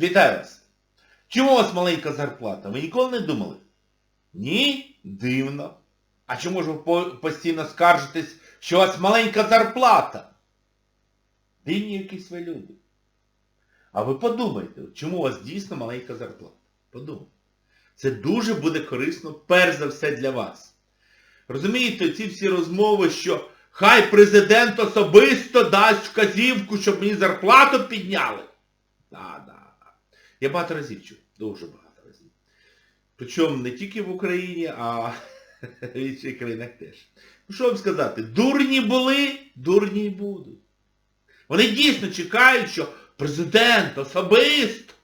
Вітаю вас! Чому у вас маленька зарплата? Ви ніколи не думали? Ні? Дивно. А чому ж ви постійно скаржитесь, що у вас маленька зарплата? Дивні якісь ви люди. А ви подумайте, чому у вас дійсно маленька зарплата? Подумайте. Це дуже буде корисно, перш за все, для вас. Розумієте, ці всі розмови, що хай президент особисто дасть вказівку, щоб мені зарплату підняли. Да, да. Я багато разів чув, дуже багато разів. Причому не тільки в Україні, а в інших країнах теж. Ну що вам сказати, дурні були, дурні й будуть. Вони дійсно чекають, що президент особисто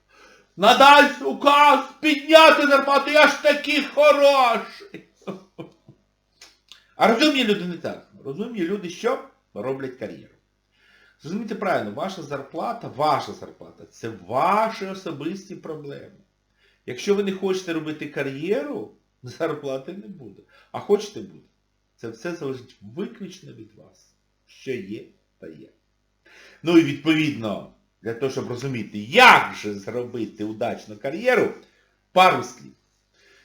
надасть указ підняти зарплату, я ж такий хороший. А розумні люди не так. Розумні люди що? Роблять кар'єру. Зрозумійте правильно, ваша зарплата, ваша зарплата, це ваші особисті проблеми. Якщо ви не хочете робити кар'єру, зарплати не буде. А хочете буде. Це все залежить виключно від вас. Що є, та є. Ну і відповідно, для того, щоб розуміти, як же зробити удачну кар'єру, пару слів.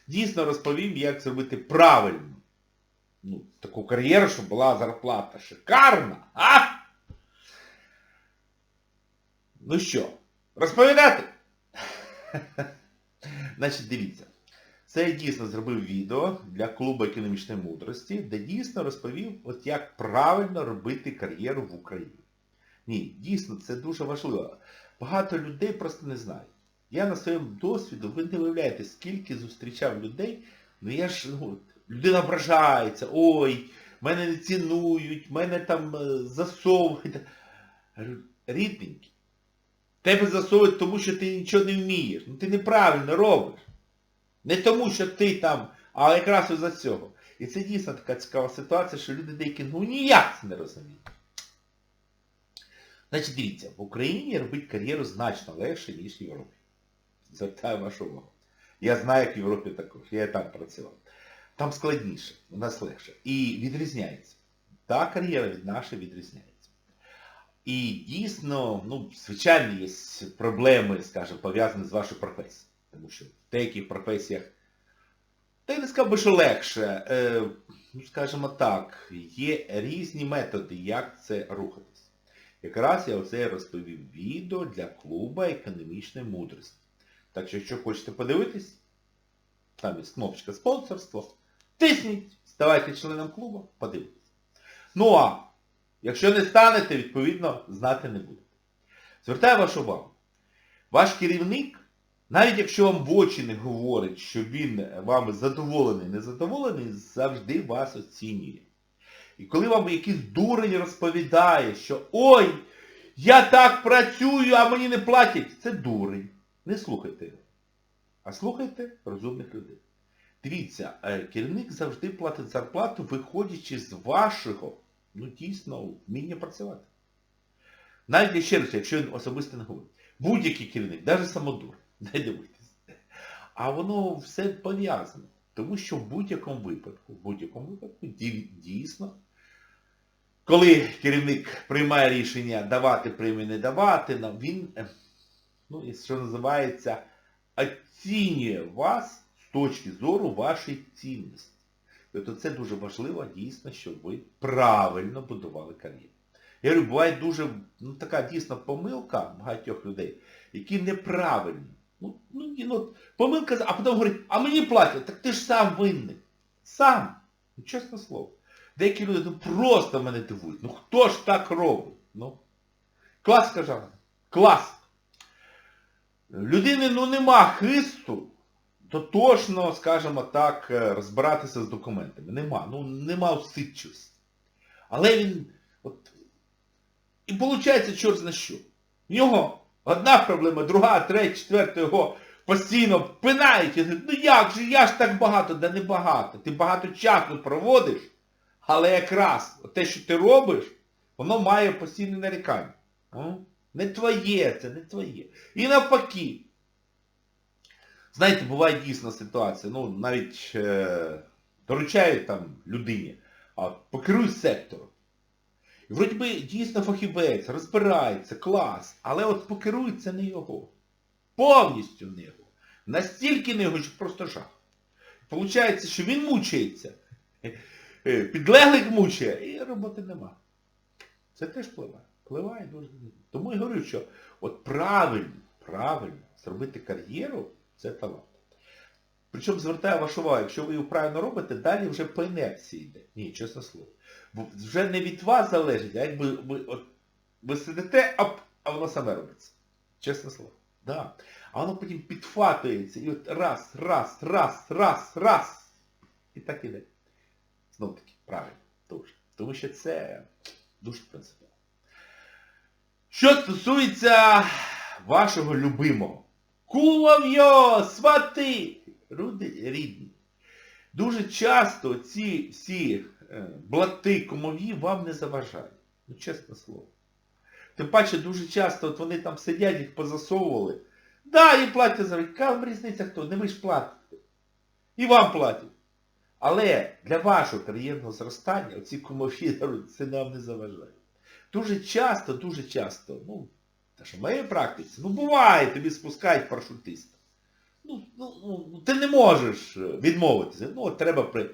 Дійсно розповім, як зробити правильно ну, таку кар'єру, щоб була зарплата шикарна, а? Ну що, розповідати? Значить, дивіться. Це я дійсно зробив відео для клубу економічної мудрості, де дійсно розповів, от як правильно робити кар'єру в Україні. Ні, дійсно, це дуже важливо. Багато людей просто не знають. Я на своєму досвіду, ви не уявляєте, скільки зустрічав людей, ну я ж, ну, людина ображається, ой, мене не цінують, мене там е, засовують. Рідненький, тебе засовують тому, що ти нічого не вмієш. Ну ти неправильно робиш. Не тому, що ти там, а якраз із-за цього. І це дійсно така цікава ситуація, що люди деякі ну ніяк це не розуміють. Значить, дивіться, в Україні робити кар'єру значно легше, ніж в Європі. Звертаю вашу увагу. Я знаю, як в Європі також, я і там працював. Там складніше, у нас легше. І відрізняється. Та кар'єра від нашої відрізняється. І дійсно, ну, звичайно, є проблеми, скажімо, пов'язані з вашою професією. Тому що в деяких професіях, та я не сказав би, що легше, е, ну, скажімо так, є різні методи, як це рухатись. Якраз я оце розповів відео для клубу економічної мудрості. Так що, якщо хочете подивитись, там є кнопочка спонсорство, тисніть, ставайте членом клубу, подивитесь. Ну а якщо не станете, відповідно, знати не будете. Звертаю вашу увагу. Ваш керівник, навіть якщо вам в очі не говорить, що він вами задоволений, незадоволений, завжди вас оцінює. І коли вам якийсь дурень розповідає, що ой, я так працюю, а мені не платять, це дурень. Не слухайте його. А слухайте розумних людей. Дивіться, е, керівник завжди платить зарплату, виходячи з вашого, ну дійсно, вміння працювати. Навіть я ще раз, якщо він особисто не говорить. Будь-який керівник, навіть самодур, не дивитесь. А воно все пов'язане. Тому що в будь-якому випадку, в будь-якому випадку, дійсно, коли керівник приймає рішення давати премію, не давати, він, е, ну, що називається, оцінює вас з точки зору вашої цінності. Тобто це дуже важливо дійсно, щоб ви правильно будували кар'єру. Я говорю, буває дуже ну, така дійсно помилка багатьох людей, які неправильні. Ну, ну, ну, помилка, а потім говорить, а мені платять, так ти ж сам винний. Сам. Ну, чесне слово. Деякі люди ну, просто мене дивують. Ну хто ж так робить? Ну, клас каже. Клас. Людини ну нема хисту тотожно, скажімо так, е, розбиратися з документами. Нема. Ну нема усидчивості. Але він от, і виходить чорт на що. В нього одна проблема, друга, третя, четверта його постійно пинають. І говорять, ну як же, я ж так багато, да не багато. Ти багато часу проводиш, але якраз те, що ти робиш, воно має постійне нарікання. Не твоє це, не твоє. І навпаки. Знаєте, буває дійсно ситуація, ну навіть е, доручають там людині, а покеруй сектором. І вроді би дійсно фахівець, розбирається, клас, але от покерують це не його. Повністю в нього. Настільки в нього, що просто жах. Получається, що він мучається. Е, Підлеглих мучає, і роботи нема. Це теж впливає. Впливає дуже. Тому я говорю, що от правильно, правильно зробити кар'єру це талант. Причому звертаю вашу увагу, якщо ви його правильно робите, далі вже по інерції йде. Ні, чесне слово. Вже не від вас залежить, а якби ви, от, ви сидите, а, а воно саме робиться. Чесне слово. Да. А воно потім підфатується. І от раз, раз, раз, раз, раз. І так іде. Знов таки, правильно, дуже. Тому що це дуже принципово. Що стосується вашого любимого. Кулов'йо, свати, руди рідні. Дуже часто ці всі е, блати кумові вам не заважають. Ну, чесне слово. Тим паче дуже часто от вони там сидять, їх позасовували. Да, їм платять за вам різниця хто? Не ви ж платите. І вам платять. Але для вашого кар'єрного зростання оці кумові це нам не заважає. Дуже часто, дуже часто, ну, та що в моїй практиці, ну буває, тобі спускають парашутиста. Ну, ну, ну, ти не можеш відмовитися. Ну, от треба при...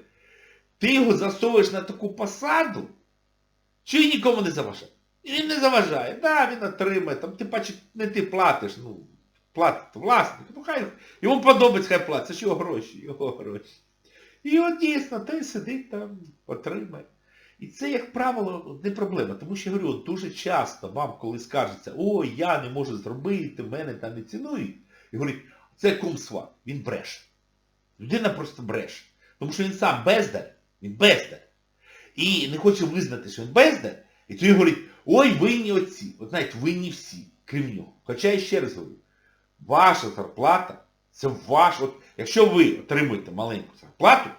Ти його засовуєш на таку посаду, що й нікому не заважає. І він не заважає. Да, він отримає, там ти бачиш, не ти платиш, ну, платить власник. Ну хай йому подобається, хай платить. Це ж його гроші, його гроші. І от дійсно, той сидить там, отримає. І це, як правило, не проблема. Тому що я говорю, от дуже часто вам, коли скажеться, о, я не можу зробити, мене там не цінують, і говорять, це кум сват, він бреше. Людина просто бреше. Тому що він сам бездар, він бездар. І не хоче визнати, що він бездар, і тоді говорить, ой, винні оці. От знаєте, винні всі, крім нього. Хоча я ще раз говорю, ваша зарплата, це ваш, от, якщо ви отримуєте маленьку зарплату,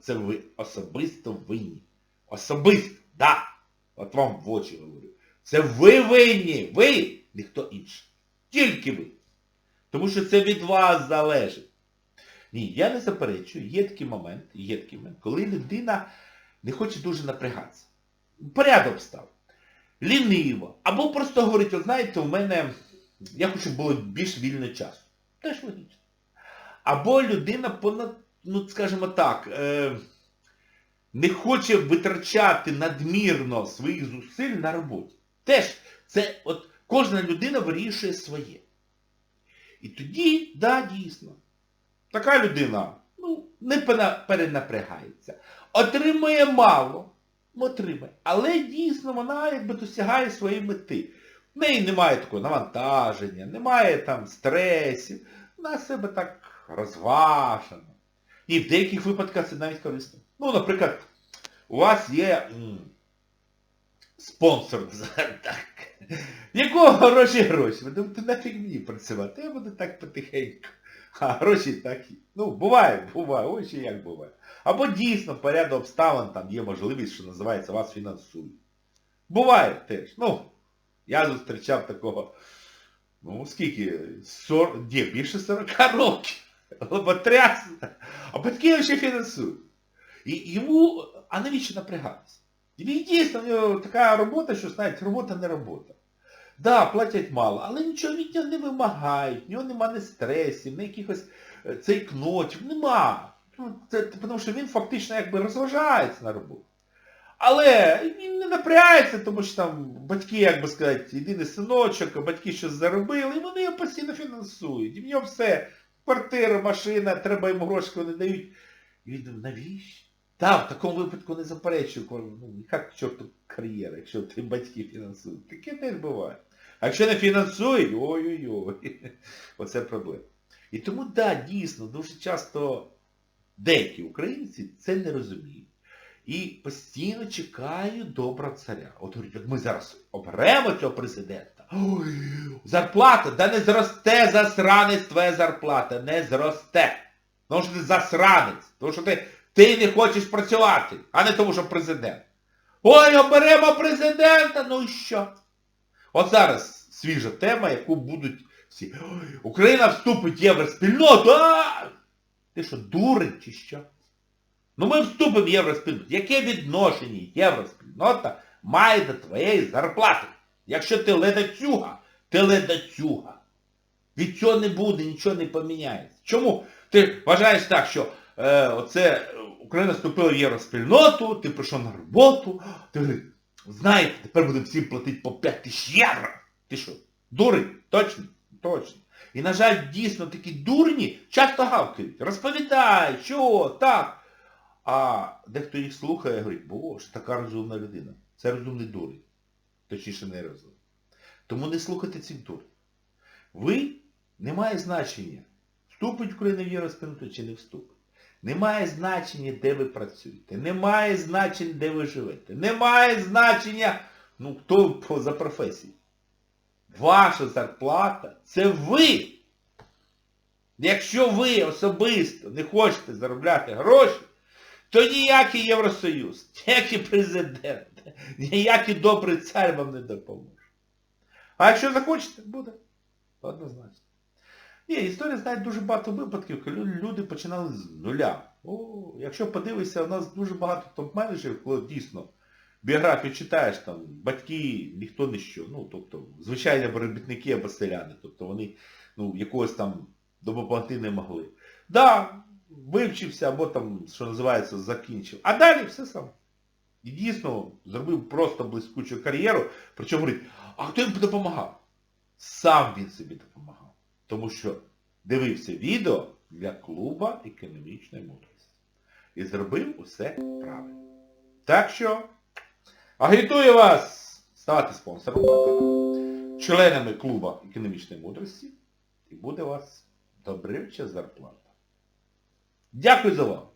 це ви особисто винні. Особисто, да. От вам в очі говорю. Це ви винні, ви, ніхто інший. Тільки ви. Тому що це від вас залежить. Ні, я не заперечую, є такий момент, є такий момент, коли людина не хоче дуже напрягатися. Порядок став. Ліниво. Або просто говорить, от знаєте, у мене, я хочу, щоб було більш вільне часу. Теж логічно. Або людина понад, ну скажімо так, е, не хоче витрачати надмірно своїх зусиль на роботі. Теж це от кожна людина вирішує своє. І тоді, да, дійсно, така людина ну, не перенапрягається. Отримує мало, отримує. Але дійсно вона якби досягає своєї мети. В неї немає такого навантаження, немає там стресів. Вона себе так розважена. І в деяких випадках це навіть корисно. Ну, наприклад, у вас є м, спонсор, так. Якого гроші гроші? Ви думаєте, нафіг мені працювати? Я буду так потихеньку. А гроші такі. Ну, буває, буває, ось ще як буває. Або дійсно по ряду обставин там є можливість, що називається, вас фінансують. Буває теж. Ну, я зустрічав такого, ну скільки, 40, ні, більше 40 років. Лоботряс. А батьки його ще фінансують. І йому, а навіщо напрягатися? Він дійсно, в нього така робота, що, знаєте, робота не робота. Да, платять мало, але нічого від нього не вимагають, в нього нема ні стресів, ні якихось е, цейкнотів, нема. Ну, це, тому що він фактично якби розважається на роботі. Але він не напрягається, тому що там батьки, як би сказати, єдиний синочок, батьки щось заробили, і вони його постійно фінансують. І в нього все, квартира, машина, треба йому гроші, вони дають. І він думає, навіщо? Так, в такому випадку не заперечую, ну, як чорту кар'єра, якщо ти батьки фінансують. Таке теж буває. А якщо не фінансують, ой-ой-ой, оце проблема. І тому, так, да, дійсно, дуже часто деякі українці це не розуміють. І постійно чекають добра царя. От говорять, як ми зараз оберемо цього президента, зарплата, да не зросте засранець твоя зарплата, не зросте. Тому що ти засранець, тому що ти ти не хочеш працювати, а не тому, що президент. Ой, оберемо президента, ну і що? От зараз свіжа тема, яку будуть всі. Ой, Україна вступить в євроспільноту, а! Ти що, дурень чи що? Ну ми вступимо в євроспільноту. Яке відношення євроспільнота має до твоєї зарплати? Якщо ти ледацюга, ти ледацюга. Від цього не буде, нічого не поміняється. Чому? Ти вважаєш так, що е, оце е, Україна вступила в євроспільноту, ти прийшов на роботу, ти говориш, знаєте, тепер будемо всім платити по 5 тисяч євро. Ти що, дурень? Точно? Точно. І, на жаль, дійсно такі дурні часто гавкають. Розповідай, що, так. А дехто їх слухає говорить, боже, така розумна людина. Це розумний дурень. Точніше, не розумний. Тому не слухайте цих дурень. Ви не має значення, вступить Україна в Євроспільноту чи не вступить. Немає значення, де ви працюєте. Немає значення, де ви живете. Немає значення, ну, хто за професією. Ваша зарплата це ви. Якщо ви особисто не хочете заробляти гроші, то ніякий Євросоюз, ніякий президент, ніякий добрий цар вам не допоможе. А якщо захочете, буде. Однозначно. Ні, історія знає дуже багато випадків, коли люди починали з нуля. О, якщо подивишся, у нас дуже багато топ-менеджерів, коли дійсно біографію читаєш, там, батьки, ніхто не що. Ну, тобто, звичайні робітники або селяни. Тобто вони ну, якогось там допомогти не могли. Да, вивчився або там, що називається, закінчив. А далі все саме. І дійсно зробив просто блискучу кар'єру, причому говорить, а хто їм допомагав? Сам він собі допомагав. Тому що дивився відео для клуба економічної мудрості. І зробив усе правильно. Так що агітую вас ставати спонсором членами клуба економічної мудрості, і буде у вас добривча зарплата. Дякую за увагу.